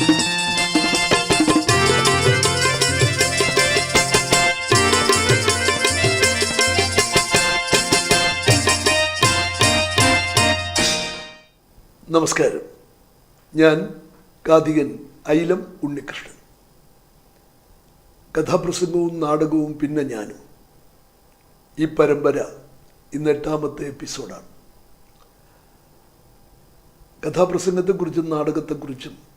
നമസ്കാരം. ഞാൻ കാതികൻ ഐലം ഉണ്ണികൃഷ്ണൻ. കഥാപ്രസംഗവും നാടകവും പിന്നെ ഞാനും. ഈ പരമ്പര ഇന്ന് എട്ടാമത്തെ എപ്പിസോഡാണ്. കഥാപ്രസംഗത്തെക്കുറിച്ചും നാടകത്തെക്കുറിച്ചും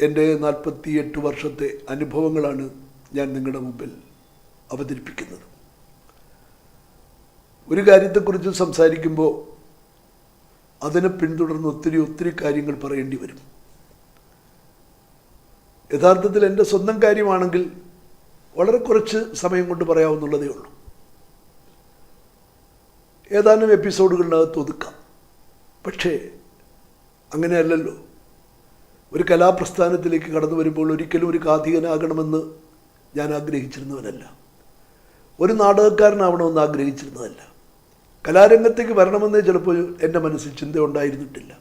എന്റെ നാൽപ്പത്തിയെട്ട് വർഷത്തെ അനുഭവങ്ങളാണ് ഞാൻ നിങ്ങളുടെ മുമ്പിൽ അവതരിപ്പിക്കുന്നത്. ഒരു കാര്യത്തെക്കുറിച്ച് സംസാരിക്കുമ്പോൾ അതിനെ പിന്തുടർന്ന് ഒത്തിരി ഒത്തിരി കാര്യങ്ങൾ പറയേണ്ടി വരും. യഥാർത്ഥത്തിൽ എന്റെ സ്വന്തം കാര്യമാണെങ്കിൽ വളരെ കുറച്ച് സമയം കൊണ്ട് പറയാവുന്നുള്ളതേ ഉള്ളൂ. ഏതാനും എപ്പിസോഡുകളിനകത്ത് ഒതുക്കാം. പക്ഷേ അങ്ങനെയല്ലല്ലോ. ഒരു കലാപ്രസ്ഥാനത്തിലേക്ക് കടന്നു വരുമ്പോൾ ഒരിക്കലും ഒരു കാഥികനാകണമെന്ന് ഞാൻ ആഗ്രഹിച്ചിരുന്നവനല്ല. ഒരു നാടകക്കാരനാവണമെന്ന് ആഗ്രഹിച്ചിരുന്നതല്ല. കലാരംഗത്തേക്ക് വരണമെന്നേ ചിലപ്പോൾ എന്റെ മനസ്സിൽ ചിന്ത ഉണ്ടായിരുന്നിട്ടില്ല.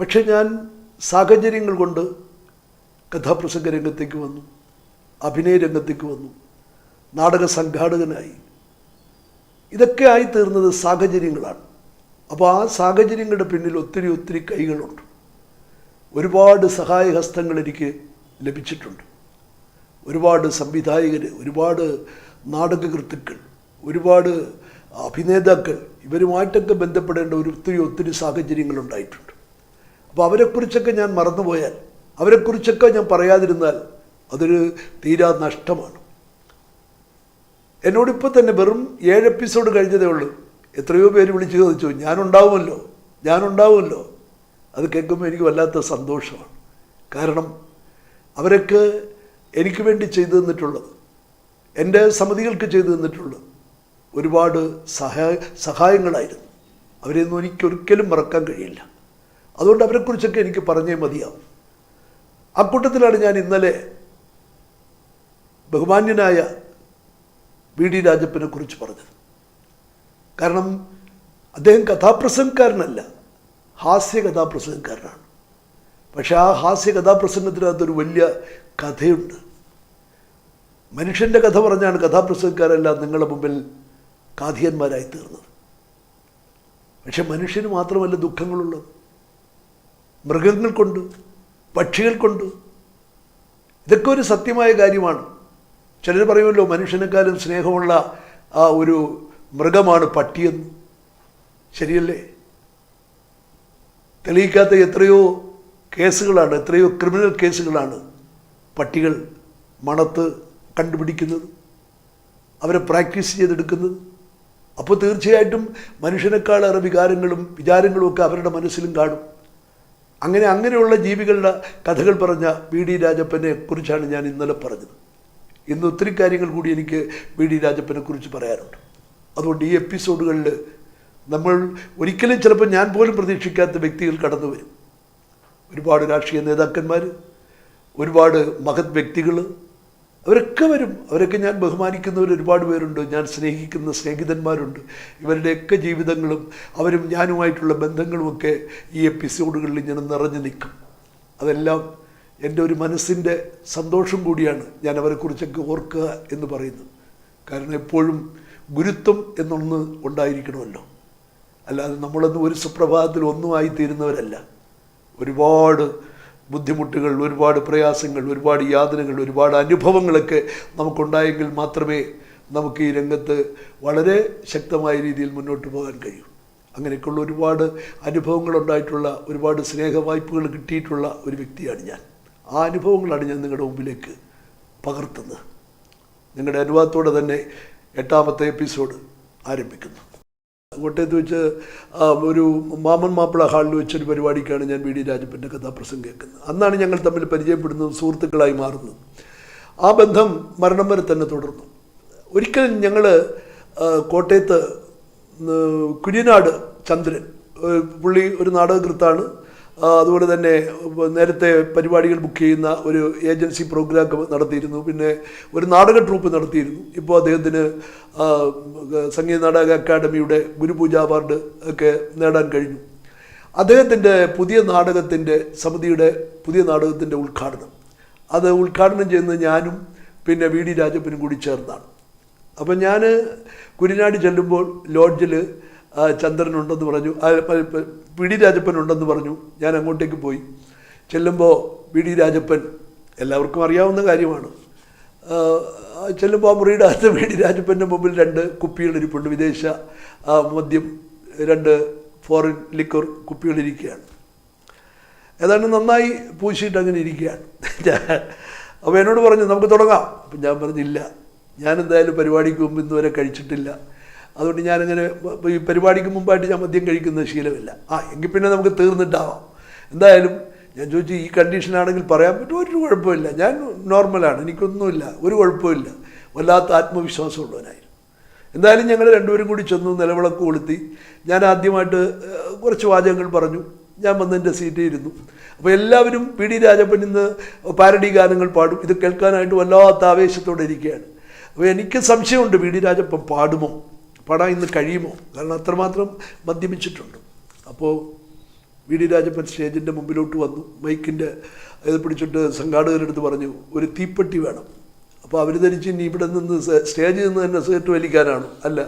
പക്ഷെ ഞാൻ സാഹചര്യങ്ങൾ കൊണ്ട് കഥാപ്രസംഗ രംഗത്തേക്ക് വന്നു അഭിനയ രംഗത്തേക്ക് വന്നു നാടക സംഘാടകനായി. ഇതൊക്കെ ആയി തീർന്നത് സാഹചര്യങ്ങളാണ്. അപ്പോൾ ആ സാഹചര്യങ്ങളുടെ പിന്നിൽ ഒത്തിരി ഒത്തിരി കൈകളുണ്ട്. ഒരുപാട് സഹായഹസ്തങ്ങൾ എനിക്ക് ലഭിച്ചിട്ടുണ്ട്. ഒരുപാട് സംവിധായകർ ഒരുപാട് നാടകകൃത്തുക്കൾ ഒരുപാട് അഭിനേതാക്കൾ ഇവരുമായിട്ടൊക്കെ ബന്ധപ്പെടേണ്ട ഒരു ഒത്തിരി ഒത്തിരി സാഹചര്യങ്ങൾ ഉണ്ടായിട്ടുണ്ട്. അപ്പോൾ അവരെക്കുറിച്ചൊക്കെ ഞാൻ മറന്നുപോയാൽ അവരെക്കുറിച്ചൊക്കെ ഞാൻ പറയാതിരുന്നാൽ അതൊരു തീരാ നഷ്ടമാണ്. എന്നോടിപ്പോൾ തന്നെ വെറും ഏഴ് എപ്പിസോഡ് കഴിഞ്ഞതേ ഉള്ളൂ. എത്രയോ പേര് വിളിച്ചു ചോദിച്ചു ഞാനുണ്ടാവുമല്ലോ ഞാനുണ്ടാവുമല്ലോ. അത് കേൾക്കുമ്പോൾ എനിക്ക് വല്ലാത്ത സന്തോഷമാണ്. കാരണം അവരൊക്കെ എനിക്ക് വേണ്ടി ചെയ്തു തന്നിട്ടുള്ളത് എന്റെ സമിതികൾക്ക് ചെയ്തു തന്നിട്ടുള്ളത് ഒരുപാട് സഹായ സഹായങ്ങളായിരുന്നു. അവരെയൊന്നും എനിക്കൊരിക്കലും മറക്കാൻ കഴിയില്ല. അതുകൊണ്ട് അവരെക്കുറിച്ചൊക്കെ എനിക്ക് പറഞ്ഞേ മതിയാവും. അക്കൂട്ടത്തിലാണ് ഞാൻ ഇന്നലെ ബഹുമാന്യനായ വി ഡി രാജപ്പനെ കുറിച്ച് പറഞ്ഞത്. കാരണം അദ്ദേഹം കഥാപ്രസംഗക്കാരനല്ല. ഹാസ്യ കഥാപ്രസംഗക്കാരനാണ് പക്ഷേ ആ ഹാസ്യ കഥാപ്രസംഗത്തിനകത്തൊരു വലിയ കഥയുണ്ട്. മനുഷ്യന്റെ കഥ പറഞ്ഞാണ് കഥാപ്രസംഗക്കാരെല്ലാം നിങ്ങളുടെ മുമ്പിൽ കാഥിയന്മാരായി തീർന്നത് പക്ഷെ മനുഷ്യന് മാത്രമല്ല ദുഃഖങ്ങളുള്ളത്. മൃഗങ്ങൾക്കുണ്ട് പക്ഷികൾക്കുണ്ട് ഇതൊക്കെ ഒരു സത്യമായ കാര്യമാണ്. ചിലർ പറയുമല്ലോ മനുഷ്യനെക്കാളും സ്നേഹമുള്ള ആ ഒരു മൃഗമാണ് പട്ടിയെന്ന്. ശരിയല്ലേ? തെളിയിക്കാത്ത എത്രയോ കേസുകളാണ് എത്രയോ ക്രിമിനൽ കേസുകളാണ് പട്ടികൾ മണത്ത് കണ്ടുപിടിക്കുന്നത് അവരെ പ്രാക്ടീസ് ചെയ്തെടുക്കുന്നത്. അപ്പോൾ തീർച്ചയായിട്ടും മനുഷ്യനേക്കാളേറെ വികാരങ്ങളും വിചാരങ്ങളും ഒക്കെ അവരുടെ മനസ്സിലും കാണും. അങ്ങനെ അങ്ങനെയുള്ള ജീവികളുടെ കഥകൾ പറഞ്ഞ വി ഡി രാജപ്പനെ കുറിച്ചാണ് ഞാൻ ഇന്നലെ പറഞ്ഞത്. ഇന്ന് ഒത്തിരി കാര്യങ്ങൾ കൂടി എനിക്ക് വി ഡി രാജപ്പനെ കുറിച്ച് പറയാനുണ്ട്. അതുകൊണ്ട് ഈ എപ്പിസോഡുകളിൽ നമ്മൾ ഒരിക്കലും ചിലപ്പോൾ ഞാൻ പോലും പ്രതീക്ഷിക്കാത്ത വ്യക്തികൾ കടന്നു വരും. ഒരുപാട് രാഷ്ട്രീയ നേതാക്കന്മാർ ഒരുപാട് മഹത് വ്യക്തികൾ അവരൊക്കെ വരും. അവരൊക്കെ ഞാൻ ബഹുമാനിക്കുന്നവർ ഒരുപാട് പേരുണ്ട്. ഞാൻ സ്നേഹിക്കുന്ന സ്നേഹിതന്മാരുണ്ട്. ഇവരുടെയൊക്കെ ജീവിതങ്ങളും അവരും ഞാനുമായിട്ടുള്ള ബന്ധങ്ങളുമൊക്കെ ഈ എപ്പിസോഡുകളിൽ ഇങ്ങനെ നിറഞ്ഞു നിൽക്കും. അതെല്ലാം എന്റെ ഒരു മനസ്സിന്റെ സന്തോഷം കൂടിയാണ് ഞാൻ അവരെക്കുറിച്ചൊക്കെ ഓർക്കുക എന്ന് പറയുന്നത്. കാരണം എപ്പോഴും ഗുരുത്വം എന്നൊന്ന് ഉണ്ടായിരിക്കണമല്ലോ. അല്ലാതെ നമ്മളൊന്നും ഒരു സുപ്രഭാതത്തിൽ ഒന്നുമായി തീരുന്നവരല്ല. ഒരുപാട് ബുദ്ധിമുട്ടുകൾ ഒരുപാട് പ്രയാസങ്ങൾ ഒരുപാട് യാതനകൾ ഒരുപാട് അനുഭവങ്ങളൊക്കെ നമുക്കുണ്ടായെങ്കിൽ മാത്രമേ നമുക്ക് ഈ രംഗത്ത് വളരെ ശക്തമായ രീതിയിൽ മുന്നോട്ട് പോകാൻ കഴിയൂ. അങ്ങനെയൊക്കെയുള്ള ഒരുപാട് അനുഭവങ്ങളുണ്ടായിട്ടുള്ള ഒരുപാട് സ്നേഹവായ്പകൾ കിട്ടിയിട്ടുള്ള ഒരു വ്യക്തിയാണ് ഞാൻ. ആ അനുഭവങ്ങളാണ് ഞാൻ നിങ്ങളുടെ മുമ്പിലേക്ക് പകർത്തുന്നത്. നിങ്ങളുടെ അനുഭവത്തോടെ തന്നെ എട്ടാമത്തെ എപ്പിസോഡ് ആരംഭിക്കുന്നു. കോട്ടയത്ത് വെച്ച് ഒരു മാമൻ മാപ്പിള ഹാളിൽ വെച്ചൊരു പരിപാടിക്കാണ് ഞാൻ വി ഡി രാജപ്പന്റെ കഥാപ്രസംഗം കേൾക്കുന്നത്. അന്നാണ് ഞങ്ങൾ തമ്മിൽ പരിചയപ്പെടുന്നതും സുഹൃത്തുക്കളായി മാറുന്നത് ആ ബന്ധം മരണം വരെ തന്നെ തുടർന്നു. ഒരിക്കലും ഞങ്ങൾ കോട്ടയത്ത് കുര്യനാട് ചന്ദ്രൻ പുള്ളി ഒരു നാടകകൃത്താണ്. അതുപോലെ തന്നെ നേരത്തെ പരിപാടികൾ ബുക്ക് ചെയ്യുന്ന ഒരു ഏജൻസി പ്രോഗ്രാം നടത്തിയിരുന്നു. പിന്നെ ഒരു നാടക ട്രൂപ്പ് നടത്തിയിരുന്നു. ഇപ്പോൾ അദ്ദേഹത്തിന് സംഗീത നാടക അക്കാദമിയുടെ ഗുരുപൂജ അവാർഡ് ഒക്കെ നേടാൻ കഴിഞ്ഞു. അദ്ദേഹത്തിന്റെ പുതിയ നാടകത്തിന്റെ സമിതിയുടെ പുതിയ നാടകത്തിന്റെ ഉദ്ഘാടനം. അത് ഉദ്ഘാടനം ചെയ്യുന്നത് ഞാനും പിന്നെ വി ഡി രാജപ്പനും കൂടി ചേർന്നാണ്. അപ്പം ഞാൻ കുരിനാട് ചെല്ലുമ്പോൾ ലോഡ്ജിൽ ചന്ദ്രനുണ്ടെന്ന് പറഞ്ഞു പ- ഡി രാജപ്പൻ ഉണ്ടെന്ന് പറഞ്ഞു. ഞാൻ അങ്ങോട്ടേക്ക് പോയി. ചെല്ലുമ്പോൾ പി ഡി രാജപ്പൻ എല്ലാവർക്കും അറിയാവുന്ന കാര്യമാണ്. ചെല്ലുമ്പോൾ ആ മുറിയുടെ അകത്ത് പി ഡി രാജപ്പന്റെ മുമ്പിൽ രണ്ട് കുപ്പികളിരിപ്പുണ്ട്. വിദേശ മദ്യം രണ്ട് ഫോറിൻ ലിക്വർ കുപ്പികളിരിക്കുകയാണ്. ഏതാണ്ട് നന്നായി പൂശിയിട്ട് അങ്ങനെ ഇരിക്കുകയാണ്. അപ്പോൾ എന്നോട് പറഞ്ഞു നമുക്ക് തുടങ്ങാം. അപ്പം ഞാൻ പറഞ്ഞില്ല ഞാൻ എന്തായാലും പരിപാടിക്ക് മുമ്പ് ഇന്നുവരെ കഴിച്ചിട്ടില്ല. അതുകൊണ്ട് ഞാനങ്ങനെ ഈ പരിപാടിക്ക് മുമ്പായിട്ട് ഞാൻ മദ്യം കഴിക്കുന്ന ശീലമില്ല. ആ എങ്കിൽ പിന്നെ നമുക്ക് തീർന്നിട്ടാവാം. എന്തായാലും ഞാൻ ചോദിച്ചു ഈ കണ്ടീഷനാണെങ്കിൽ പറയാൻ പറ്റും ഒരു കുഴപ്പമില്ല. ഞാൻ നോർമലാണ് എനിക്കൊന്നുമില്ല. ഒരു കുഴപ്പമില്ല. വല്ലാത്ത ആത്മവിശ്വാസമുള്ളവനായിരുന്നു എന്തായാലും ഞങ്ങൾ രണ്ടുപേരും കൂടി ചെന്നു നിലവിളക്ക് കൊളുത്തി. ഞാൻ ആദ്യമായിട്ട് കുറച്ച് വാചകങ്ങൾ പറഞ്ഞു. ഞാൻ വന്ന് എന്റെ സീറ്റിൽ ഇരുന്നു. അപ്പോൾ എല്ലാവരും പി ഡി രാജപ്പൻ ഇന്ന് പാരഡി ഗാനങ്ങൾ പാടും. ഇത് കേൾക്കാനായിട്ട് വല്ലാത്ത ആവേശത്തോടെ ഇരിക്കുകയാണ്. അപ്പോൾ എനിക്ക് സംശയമുണ്ട് പി ഡി രാജപ്പൻ പാടുമോ? പാടാൻ ഇന്ന് കഴിയുമോ? കാരണം അത്രമാത്രം മദ്യപിച്ചിട്ടുണ്ട്. അപ്പോൾ വി ഡി രാജപ്പൻ സ്റ്റേജിന്റെ മുമ്പിലോട്ട് വന്നു. മൈക്കിന്റെ ഇത് പിടിച്ചിട്ട് സംഘാടകരെടുത്ത് പറഞ്ഞു ഒരു തീപ്പെട്ടി വേണം. അപ്പോൾ അവർ ധരിച്ച് ഇനി ഇവിടെ നിന്ന് സ്റ്റേജിൽ നിന്ന് തന്നെ സിഗരറ്റ് വലിക്കാനാണ്. അല്ല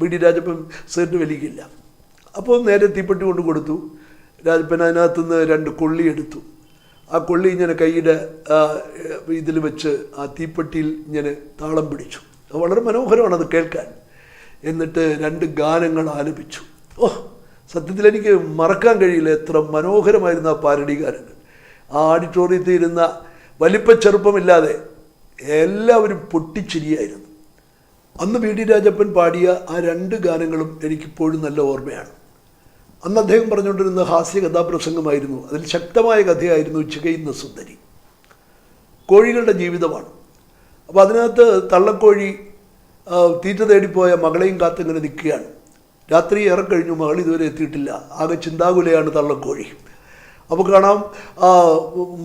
വി ഡി രാജപ്പൻ സിഗരറ്റ് വലിക്കില്ല. അപ്പോൾ നേരെ തീപ്പെട്ടി കൊണ്ട് കൊടുത്തു. രാജപ്പൻ അതിനകത്ത് നിന്ന് രണ്ട് കൊള്ളി എടുത്തു. ആ കൊള്ളി ഇങ്ങനെ കൈയുടെ ഇതിൽ വെച്ച് ആ തീപ്പെട്ടിയിൽ ഇങ്ങനെ താളം പിടിച്ചു. വളരെ മനോഹരമാണ് അത് കേൾക്കാൻ. എന്നിട്ട് രണ്ട് ഗാനങ്ങൾ ആലപിച്ചു. ഓ സത്യത്തിൽ എനിക്ക് മറക്കാൻ കഴിയില്ല എത്ര മനോഹരമായിരുന്നു ആ പാരടികാരൻ ആ ഓഡിറ്റോറിയത്തിൽ ഇരുന്ന വലിപ്പ ചെറുപ്പമില്ലാതെ എല്ലാവരും പൊട്ടിച്ചിരിയായിരുന്നു. അന്ന് വി. ഡി. രാജപ്പൻ പാടിയ ആ രണ്ട് ഗാനങ്ങളും എനിക്കിപ്പോഴും നല്ല ഓർമ്മയാണ്. അന്ന് അദ്ദേഹം പറഞ്ഞുകൊണ്ടിരുന്ന ഹാസ്യ കഥാപ്രസംഗമായിരുന്നു. അതിൽ ശക്തമായ കഥയായിരുന്നു ചികയുന്ന സുന്ദരി. കോഴികളുടെ ജീവിതമാണ്. അപ്പോൾ അതിനകത്ത് തള്ളക്കോഴി തീറ്റ തേടിപ്പോയ മകളെയും കാത്തിങ്ങനെ നിൽക്കുകയാണ്. രാത്രി ഏറെ കഴിഞ്ഞു മകൾ ഇതുവരെ എത്തിയിട്ടില്ല. ആകെ ചിന്താകുലയാണ് തള്ളക്കോഴി. അപ്പോൾ കാണാം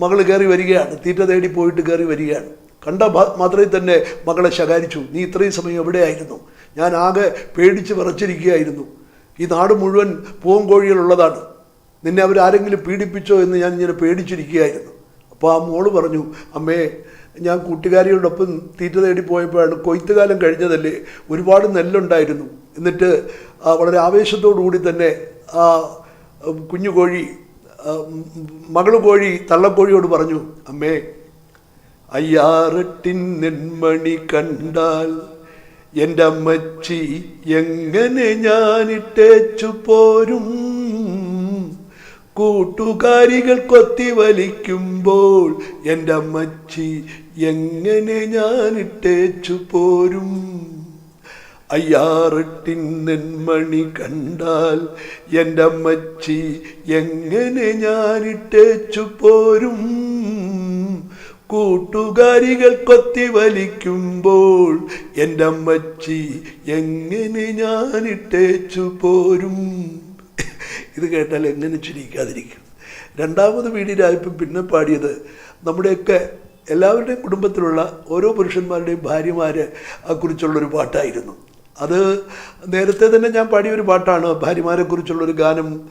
മകൾ കയറി വരികയാണ്. തീറ്റ തേടി പോയിട്ട് കയറി വരികയാണ്. കണ്ട മാത്രമേ തന്നെ മകളെ ശകാരിച്ചു. നീ ഇത്രയും സമയം എവിടെയായിരുന്നു? ഞാൻ ആകെ പേടിച്ച് വിറച്ചിരിക്കുകയായിരുന്നു. ഈ നാട് മുഴുവൻ പൂവൻ കോഴികളുള്ളതാണ് നിന്നെ അവരാരെങ്കിലും പീഡിപ്പിച്ചോ എന്ന് ഞാൻ ഇങ്ങനെ പേടിച്ചിരിക്കുകയായിരുന്നു. അപ്പോൾ ആ മോൾ പറഞ്ഞു അമ്മേ ഞാൻ കൂട്ടുകാരിയോടൊപ്പം തീറ്റ തേടി പോയപ്പോഴാണ് കൊയ്ത്തുകാലം കഴിഞ്ഞതല്ലേ ഒരുപാട് നെല്ലുണ്ടായിരുന്നു. എന്നിട്ട് വളരെ ആവേശത്തോടു കൂടി തന്നെ ആ കുഞ്ഞു കോഴി മകൾ കോഴി തള്ളക്കോഴിയോട് പറഞ്ഞു അമ്മേ അയ്യാറെട്ടിൻ നെന്മണി കണ്ടാൽ എന്റെ അമ്മച്ചി എങ്ങനെ ഞാനിട്ടേച്ചു പോരും? കൂട്ടുകാരികൾ കൊത്തി വലിക്കുമ്പോൾ എന്റെ അമ്മച്ചി എങ്ങനെ ഞാനിട്ടേച്ചു പോരും? അയ്യാറെട്ടിൻ നെന്മണി കണ്ടാൽ എന്റെ അമ്മച്ചി എങ്ങനെ ഞാനിട്ടേച്ചു പോരും? കൂട്ടുകാരികൾ കൊത്തി വലിക്കുമ്പോൾ എന്റെ അമ്മച്ചി എങ്ങനെ ഞാനിട്ടേച്ചു പോരും? ഇത് കേട്ടാൽ എങ്ങനെ ചിരിക്കാതിരിക്കും. രണ്ടാമത് വീടി ആയിപ്പം പിന്നെ പാടിയത് നമ്മുടെയൊക്കെ എല്ലാവരുടെയും കുടുംബത്തിലുള്ള ഓരോ പുരുഷന്മാരുടെയും ഭാര്യമാരെ കുറിച്ചുള്ളൊരു പാട്ടായിരുന്നു. അത് നേരത്തെ തന്നെ ഞാൻ പാടിയ ഒരു പാട്ടാണ്. ഭാര്യമാരെ കുറിച്ചുള്ളൊരു ഗാനം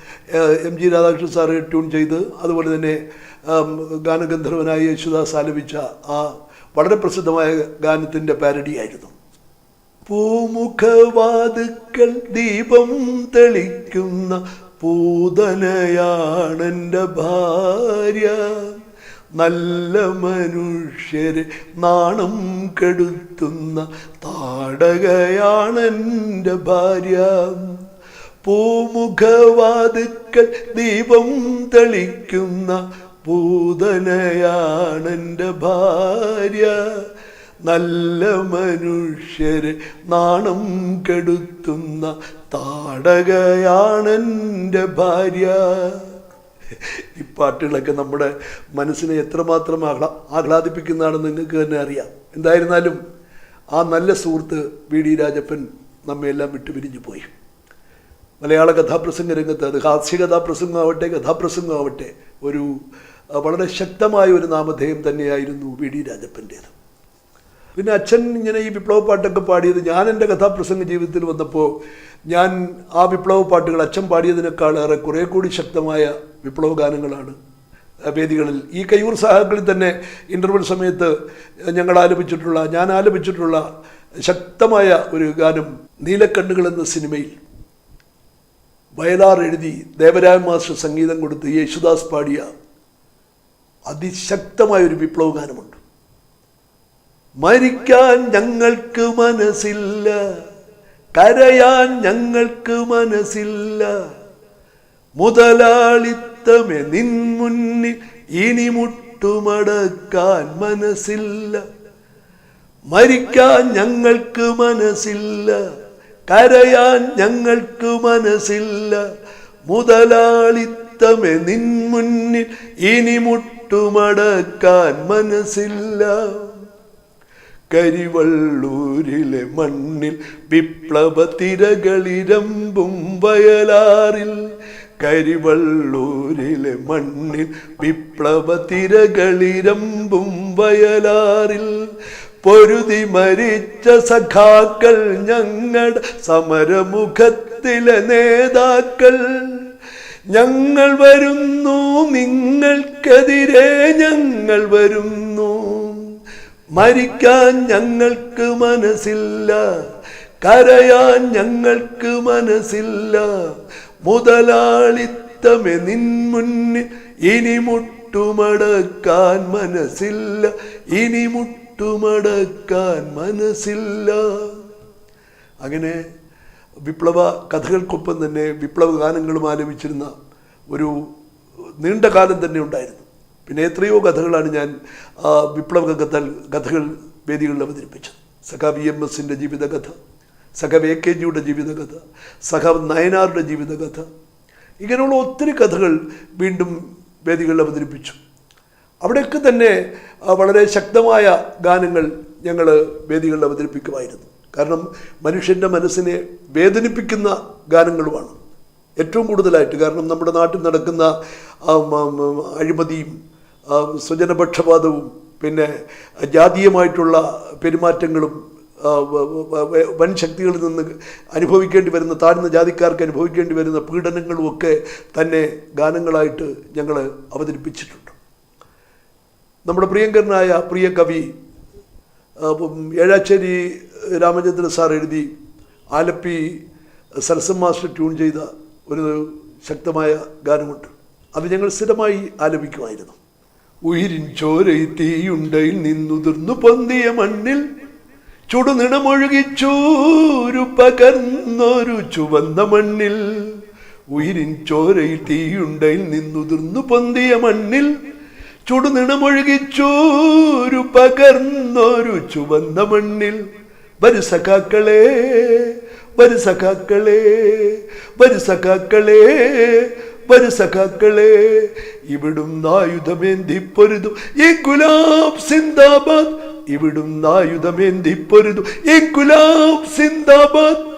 M G Radhakrishnan sir tune ചെയ്ത് അതുപോലെ തന്നെ ഗാനഗന്ധർവനായ യേശുദാസ് ആലപിച്ച ആ വളരെ പ്രസിദ്ധമായ ഗാനത്തിന്റെ പാരഡിയായിരുന്നു. പൂമുഖവാതുക്കൾ ദീപം തെളിക്കുന്ന പൂതനയാണെന്റെ ഭാര്യ. നല്ല മനുഷ്യരെ നാണം കെടുത്തുന്ന താടകയാണെന്റെ ഭാര്യ. പൂമുഖവാതുക്കൾ ദീപം തെളിക്കുന്ന പൂതനയാണെന്റെ ഭാര്യ. നല്ല മനുഷ്യരെ നാണം കെടുത്തുന്ന താടകയാണെന്റെ ഭാര്യ. ഈ പാട്ടുകളൊക്കെ നമ്മുടെ മനസ്സിനെ എത്രമാത്രം ആഹ്ലാ ആഹ്ലാദിപ്പിക്കുന്നതാണെന്ന് നിങ്ങൾക്ക് തന്നെ അറിയാം. എന്തായിരുന്നാലും ആ നല്ല സുഹൃത്ത് വി ഡി രാജപ്പൻ നമ്മയെല്ലാം വിട്ടുപിരിഞ്ഞു പോയി. മലയാള കഥാപ്രസംഗ രംഗത്ത് അത് ഹാസ്യ കഥാപ്രസംഗമാവട്ടെ കഥാപ്രസംഗമാവട്ടെ ഒരു വളരെ ശക്തമായ ഒരു നാമധേയം തന്നെയായിരുന്നു വി ഡി രാജപ്പന്റേത്. പിന്നെ അച്ഛൻ ഇങ്ങനെ ഈ വിപ്ലവ പാട്ടൊക്കെ പാടിയത് ഞാൻ എന്റെ കഥാപ്രസംഗ ജീവിതത്തിൽ വന്നപ്പോൾ ഞാൻ ആ വിപ്ലവ പാട്ടുകൾ അച്ഛൻ പാടിയതിനേക്കാളേറെ കുറേ കൂടി ശക്തമായ വിപ്ലവ ഗാനങ്ങളാണ് വേദികളിൽ. ഈ കയ്യൂർ സാഹകളിൽ തന്നെ ഇന്റർവെൽ സമയത്ത് ഞങ്ങൾ ആലപിച്ചിട്ടുള്ള ഞാൻ ആലപിച്ചിട്ടുള്ള ശക്തമായ ഒരു ഗാനം നീലക്കണ്ണുകൾ എന്ന സിനിമയിൽ വയലാർ എഴുതി ദേവരായ മാസ്റ്റർ സംഗീതം കൊടുത്ത് യേശുദാസ് പാടിയ അതിശക്തമായ ഒരു വിപ്ലവ ഗാനമുണ്ട്. മരിക്കാൻ ഞങ്ങൾക്ക് മനസ്സില്ല. കരയാൻ ഞങ്ങൾക്ക് മനസ്സില്ല. മുതലാളിത്തമേ നിൻ മുന്നിൽ ഇനി മുട്ടുമടക്കാൻ മനസ്സില്ല. മരിക്കാൻ ഞങ്ങൾക്ക് മനസ്സില്ല. കരയാൻ ഞങ്ങൾക്ക് മനസ്സില്ല. മുതലാളിത്തമേ നിൻ മുന്നിൽ ഇനി മുട്ടുമടക്കാൻ മനസ്സില്ല. കരിവള്ളൂരിലെ മണ്ണിൽ വിപ്ലവ തിരകളിരമ്പും വയലാറിൽ. കരിവള്ളൂരിലെ മണ്ണിൽ വിപ്ലവ തിരകളിരമ്പും വയലാറിൽ. പൊരുതി മരിച്ച സഖാക്കൾ ഞങ്ങളുടെ സമരമുഖത്തിലെ നേതാക്കൾ. ഞങ്ങൾ വരുന്നു നിങ്ങൾക്കെതിരെ ഞങ്ങൾ വരുന്നു. മരിക്കാൻ ഞങ്ങൾക്ക് മനസ്സില്ല കരയാൻ ഞങ്ങൾക്ക് മനസ്സില്ല. മുതലാളിത്തമേ നിൻ മുന്നിൽ ഇനി മുട്ടുമടക്കാൻ മനസ്സില്ല ഇനി മുട്ടുമടക്കാൻ മനസ്സില്ല. അങ്ങനെ വിപ്ലവ കഥകൾക്കൊപ്പം തന്നെ വിപ്ലവ ഗാനങ്ങളും ആലപിച്ചിരുന്ന ഒരു നീണ്ട കാലം തന്നെ ഉണ്ടായിരുന്നു. പിന്നെ എത്രയോ കഥകളാണ് ഞാൻ വിപ്ലവ കഥ കഥകൾ വേദികളിൽ അവതരിപ്പിച്ചത്. സഖ വി എം എസിന്റെ ജീവിതകഥ സഖ എ കെ ജിയുടെ ജീവിതകഥ സഖ നയനാറുടെ ജീവിതകഥ ഇങ്ങനെയുള്ള ഒത്തിരി കഥകൾ വീണ്ടും വേദികളിൽ അവതരിപ്പിച്ചു. അവിടെയൊക്കെ തന്നെ വളരെ ശക്തമായ ഗാനങ്ങൾ ഞങ്ങൾ വേദികളിൽ അവതരിപ്പിക്കുമായിരുന്നു. കാരണം മനുഷ്യന്റെ മനസ്സിനെ വേദനിപ്പിക്കുന്ന ഗാനങ്ങളുമാണ് ഏറ്റവും കൂടുതലായിട്ട്. കാരണം നമ്മുടെ നാട്ടിൽ നടക്കുന്ന അഴിമതിയും സ്വജനപക്ഷപാതവും പിന്നെ ജാതീയമായിട്ടുള്ള പെരുമാറ്റങ്ങളും വൻ ശക്തികളിൽ നിന്ന് അനുഭവിക്കേണ്ടി വരുന്ന താഴ്ന്ന ജാതിക്കാർക്ക് അനുഭവിക്കേണ്ടി വരുന്ന പീഡനങ്ങളും ഒക്കെ തന്നെ ഗാനങ്ങളായിട്ട് ഞങ്ങൾ അവതരിപ്പിച്ചിട്ടുണ്ട്. നമ്മുടെ പ്രിയങ്കരനായ പ്രിയ കവി ഏഴാച്ചേരി രാമചന്ദ്രൻ സാർ എഴുതി ആലപ്പി സരസം മാസ്റ്റർ ട്യൂൺ ചെയ്ത ഒരു ശക്തമായ ഗാനമുണ്ട്. അത് ഞങ്ങൾ സ്ഥിരമായി ആലപിക്കുമായിരുന്നു. ഉയിരിൻ ചോരയി തീയുണ്ടയിൽ നിന്നുതിർന്നു പൊന്തിയ മണ്ണിൽ ചുടുനിണമൊഴുകിച്ചൂരു പകർന്നൊരു ചുവന്ന മണ്ണിൽ. ഉയിരിൻ ചോരയിൽ തീയുണ്ടയിൽ നിന്നുതിർന്നു പൊന്തിയ മണ്ണിൽ ചുടുനിണമൊഴുകിച്ചൂരു പകർന്നൊരു ചുവന്ന മണ്ണിൽ. വരു സഖാക്കളെ വരു സഖാക്കളെ വരു സഖാക്കളെ ഇവിടുന്ന് ആയുധമേന്തി ഈ ഗുലാബ് സിന്ദാബാദ് ഇവിടുന്ന് ആയുധമേന്തി പൊരുതും ഈ ഗുലാബ് സിന്ദാബാദ്.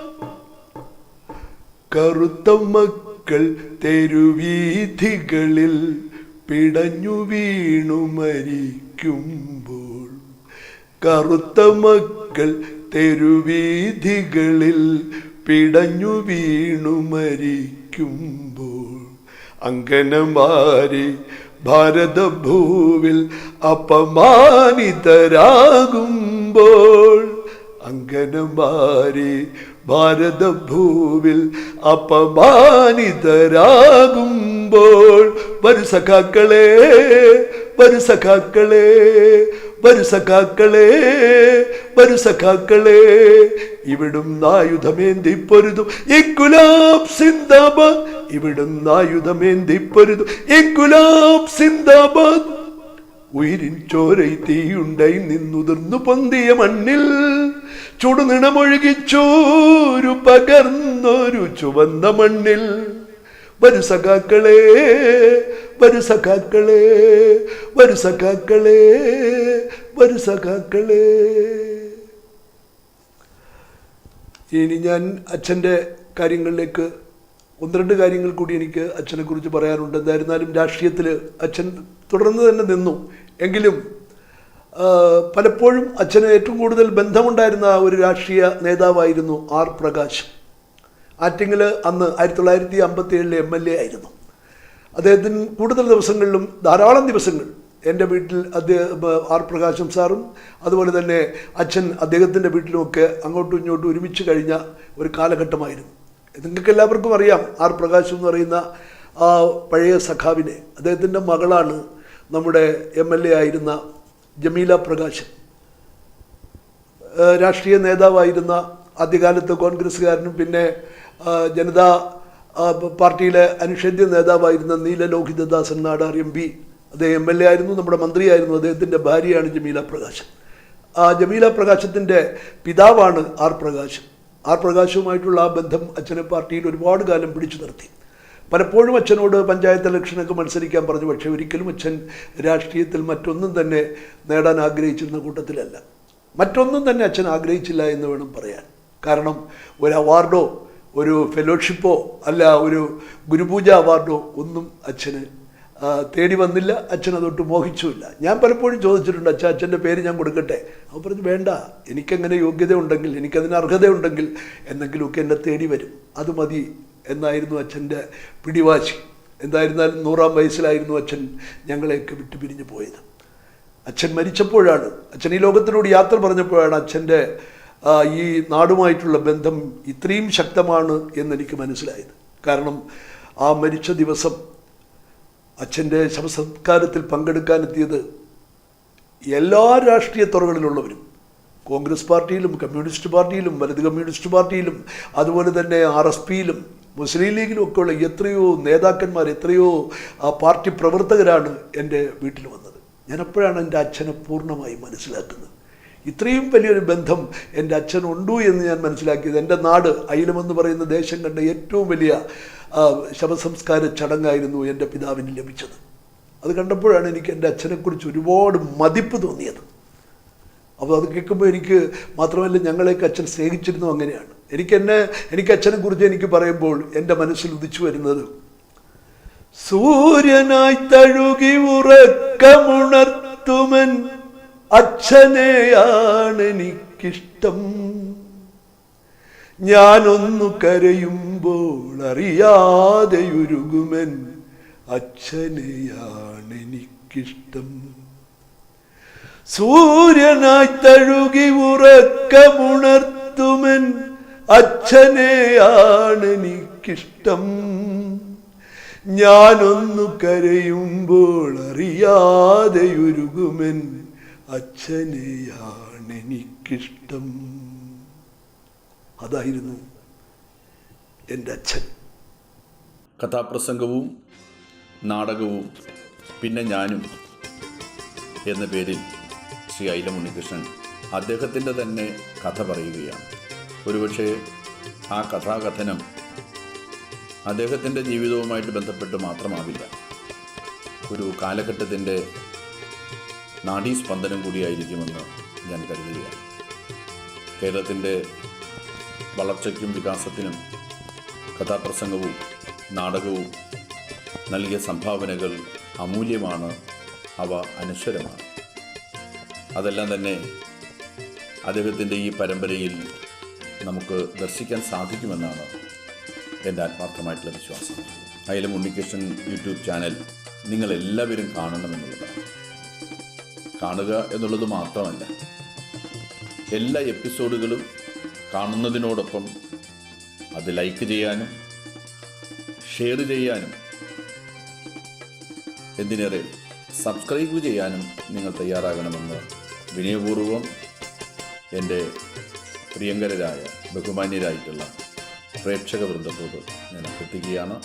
കറുത്ത മക്കൾ തെരുവീഥികളിൽ പിടഞ്ഞു വീണു മരിക്കുമ്പോൾ. കറുത്ത മക്കൾ തെരുവീഥികളിൽ പിടഞ്ഞു വീണു മരിക്കുമ്പോൾ. അങ്കനമാരി ഭാരതഭൂവിൽ അപമാനിതരാകുമ്പോൾ അങ്കനമാരി ഭാരതഭൂവിൽ അപമാനിതരാകുമ്പോൾ വരു സഖാക്കളെ വരു വരു സഖാക്കളെ വരു നായുധമേന്തി പൊരുതും. ഗുലാബ് സിന്ദാബാദ് ഇവിടും നായുധമേന്തി പൊരുതും. ഗുലാബ് സിന്ദാബാദ് ഉയിരിൻ ചോരൈ തീയുണ്ടായി നിന്നുതിർന്നു പൊന്തിയ മണ്ണിൽ. ചുടുനിണമൊഴുകി ചോരു പകർന്നൊരു ചുവന്ന മണ്ണിൽ. വരു വരു സഖാക്കളെ വരു സഖാക്കളെ വരു സഖാക്കളെ. ഇനി ഞാൻ അച്ഛന്റെ കാര്യങ്ങളിലേക്ക് ഒന്ന് രണ്ട് കാര്യങ്ങൾ കൂടി എനിക്ക് അച്ഛനെക്കുറിച്ച് പറയാനുണ്ട്. എന്തായിരുന്നാലും രാഷ്ട്രീയത്തിൽ അച്ഛൻ തുടർന്ന് തന്നെ നിന്നു. എങ്കിലും പലപ്പോഴും അച്ഛന് ഏറ്റവും കൂടുതൽ ബന്ധമുണ്ടായിരുന്ന ഒരു രാഷ്ട്രീയ നേതാവായിരുന്നു ആർ പ്രകാശ്. ആറ്റിങ്ങൽ അന്ന് ആയിരത്തി തൊള്ളായിരത്തി അമ്പത്തി ഏഴിലെ എം എൽ എ ആയിരുന്നു. അദ്ദേഹത്തിന് കൂടുതൽ ദിവസങ്ങളിലും ധാരാളം ദിവസങ്ങൾ എന്റെ വീട്ടിൽ അദ്ദേഹം ആർ പ്രകാശം സാറും അതുപോലെ തന്നെ അച്ഛൻ അദ്ദേഹത്തിന്റെ വീട്ടിലുമൊക്കെ അങ്ങോട്ടും ഇങ്ങോട്ടും ഒരുമിച്ച് കഴിഞ്ഞ ഒരു കാലഘട്ടമായിരുന്നു. നിങ്ങൾക്ക് എല്ലാവർക്കും അറിയാം ആർ പ്രകാശം എന്ന് പറയുന്ന ആ പഴയ സഖാവിനെ. അദ്ദേഹത്തിന്റെ മകളാണ് നമ്മുടെ എം എൽ എ ആയിരുന്ന ജമീല പ്രകാശൻ. രാഷ്ട്രീയ നേതാവായിരുന്ന ആദ്യകാലത്ത് കോൺഗ്രസ്സുകാരനും പിന്നെ ജനതാ പാർട്ടിയിലെ അനുഷേദ്യ നേതാവായിരുന്ന നീലലോഹിതദാസൻ നാടാർ എം പി. അദ്ദേഹം എം എൽ എ ആയിരുന്നു നമ്മുടെ മന്ത്രിയായിരുന്നു. അദ്ദേഹത്തിന്റെ ഭാര്യയാണ് ജമീല പ്രകാശൻ. ആ ജമീല പ്രകാശത്തിന്റെ പിതാവാണ് ആർ പ്രകാശ് ആർ പ്രകാശവുമായിട്ടുള്ള ആ ബന്ധം അച്ഛനെ പാർട്ടിയിൽ ഒരുപാട് കാലം പിടിച്ചു നിർത്തി. പലപ്പോഴും അച്ഛനോട് പഞ്ചായത്ത് ഇലക്ഷനൊക്കെ മത്സരിക്കാൻ പറഞ്ഞു പക്ഷേ ഒരിക്കലും അച്ഛൻ രാഷ്ട്രീയത്തിൽ മറ്റൊന്നും തന്നെ നേടാൻ ആഗ്രഹിച്ചിരുന്ന കൂട്ടത്തിലല്ല. മറ്റൊന്നും തന്നെ അച്ഛൻ ആഗ്രഹിച്ചില്ല എന്ന് വേണം പറയാൻ. കാരണം ഒരു അവാർഡോ ഒരു ഫെലോഷിപ്പോ അല്ല ഒരു ഗുരുപൂജ അവാർഡോ ഒന്നും അച്ഛന് തേടി വന്നില്ല. അച്ഛൻ അതൊട്ട് മോഹിച്ചുമില്ല. ഞാൻ പലപ്പോഴും ചോദിച്ചിട്ടുണ്ട് അച്ഛൻ അച്ഛന്റെ പേര് ഞാൻ കൊടുക്കട്ടെ? അവൻ പറഞ്ഞു വേണ്ട. എനിക്കങ്ങനെ യോഗ്യത ഉണ്ടെങ്കിൽ എനിക്കതിന് അർഹതയുണ്ടെങ്കിൽ എന്തെങ്കിലുമൊക്കെ എന്നെ തേടി വരും. അത് മതി. എന്നായിരുന്നു അച്ഛന്റെ പിടിവാശി. എന്തായിരുന്നാലും നൂറാം വയസ്സിലായിരുന്നു അച്ഛൻ ഞങ്ങളെയൊക്കെ വിട്ടു പിരിഞ്ഞു പോയത്. അച്ഛൻ മരിച്ചപ്പോഴാണ് അച്ഛൻ ഈ ലോകത്തിനോട് യാത്ര പറഞ്ഞപ്പോഴാണ് അച്ഛന്റെ ഈ നാടുമായിട്ടുള്ള ബന്ധം ഇത്രയും ശക്തമാണ് എന്നെനിക്ക് മനസ്സിലായത്. കാരണം ആ മരിച്ച ദിവസം അച്ഛന്റെ ശവസംസ്കാരത്തിൽ പങ്കെടുക്കാനെത്തിയത് എല്ലാ രാഷ്ട്രീയ തുറകളിലുള്ളവരും. കോൺഗ്രസ് പാർട്ടിയിലും കമ്മ്യൂണിസ്റ്റ് പാർട്ടിയിലും വലത് കമ്മ്യൂണിസ്റ്റ് പാർട്ടിയിലും അതുപോലെ തന്നെ ആർ എസ് പിയിലും മുസ്ലിം ലീഗിലും ഒക്കെ ഉള്ള എത്രയോ നേതാക്കന്മാർ എത്രയോ ആ പാർട്ടി പ്രവർത്തകരാണ് എന്റെ വീട്ടിൽ വന്നത്. ഞാൻ അപ്പോഴാണ് എന്റെ അച്ഛനെ പൂർണമായി മനസ്സിലാക്കുന്നത്. ഇത്രയും വലിയൊരു ബന്ധം എന്റെ അച്ഛനുണ്ടു എന്ന് ഞാൻ മനസ്സിലാക്കിയത്. എന്റെ നാട് അയിലമെന്ന് പറയുന്ന ദേശം കണ്ട ഏറ്റവും വലിയ ശവസംസ്കാര ചടങ്ങായിരുന്നു എന്റെ പിതാവിന് ലഭിച്ചത്. അത് കണ്ടപ്പോഴാണ് എനിക്ക് എന്റെ അച്ഛനെക്കുറിച്ച് ഒരുപാട് മതിപ്പ് തോന്നിയത്. അപ്പോൾ അത് കേൾക്കുമ്പോൾ എനിക്ക് മാത്രമല്ല ഞങ്ങളെയൊക്കെ അച്ഛൻ സ്നേഹിച്ചിരുന്നു അങ്ങനെയാണ്. എനിക്ക് എന്നെ എനിക്ക് അച്ഛനെ കുറിച്ച് എനിക്ക് പറയുമ്പോൾ എന്റെ മനസ്സിൽ ഉദിച്ചു വരുന്നത് സൂര്യനായി തഴുകി ഉറക്കമുണർത്തുമൻ അച്ഛനെയാണ് എനിക്കിഷ്ടം. ഞാനൊന്നു കരയുമ്പോൾ അറിയാതെയുരുകുമൻ അച്ഛനെയാണ് എനിക്കിഷ്ടം. സൂര്യനായി തഴുകി ഉറക്കമുണർത്തുമൻ അച്ഛനെയാണ് എനിക്കിഷ്ടം. ഞാനൊന്നു കരയുമ്പോൾ അറിയാതെയുരുകുമൻ അച്ഛനെയാണ് എനിക്കിഷ്ടം. അതായിരുന്നു എന്റെ അച്ഛൻ. കഥാപ്രസംഗവും നാടകവും പിന്നെ ഞാനും എന്ന പേരിൽ ശ്രീ ഐല ഉണ്ണികൃഷ്ണൻ അദ്ദേഹത്തിന്റെ തന്നെ കഥ പറയുകയാണ്. ഒരുപക്ഷെ ആ കഥാകഥനം അദ്ദേഹത്തിന്റെ ജീവിതവുമായിട്ട് ബന്ധപ്പെട്ട് മാത്രമാവില്ല. ഒരു കാലഘട്ടത്തിന്റെ നാഡീസ്പന്ദനം കൂടിയായിരിക്കുമെന്ന് ഞാൻ കരുതുകയാണ് കേരളത്തിന്റെ വളർച്ചയ്ക്കും വികാസത്തിനും കഥാപ്രസംഗവും നാടകവും നൽകിയ സംഭാവനകൾ അമൂല്യമാണ് അവ അനശ്വരമാണ്. അതെല്ലാം തന്നെ അദ്ദേഹത്തിന്റെ ഈ പരമ്പരയിൽ നമുക്ക് ദർശിക്കാൻ സാധിക്കുമെന്നാണ് എന്റെ ആത്മാർത്ഥമായിട്ടുള്ള വിശ്വാസം. അയലം ഉണ്ണികൃഷ്ണൻ യൂട്യൂബ് ചാനൽ നിങ്ങളെല്ലാവരും കാണണമെന്നുള്ളതാണ്. കാണുക എന്നുള്ളത് മാത്രമല്ല എല്ലാ എപ്പിസോഡുകളും കാണുന്നതിനോടൊപ്പം അത് ലൈക്ക് ചെയ്യാനും ഷെയർ ചെയ്യാനും എന്തിനേറെ സബ്സ്ക്രൈബ് ചെയ്യാനും നിങ്ങൾ തയ്യാറാകണമെന്ന് വിനയപൂർവം എന്റെ പ്രിയങ്കരരായ ബഹുമാന്യരായിട്ടുള്ള പ്രേക്ഷക വൃന്ദത്തോട് ഞാൻ അഭ്യർത്ഥിക്കുകയാണ്.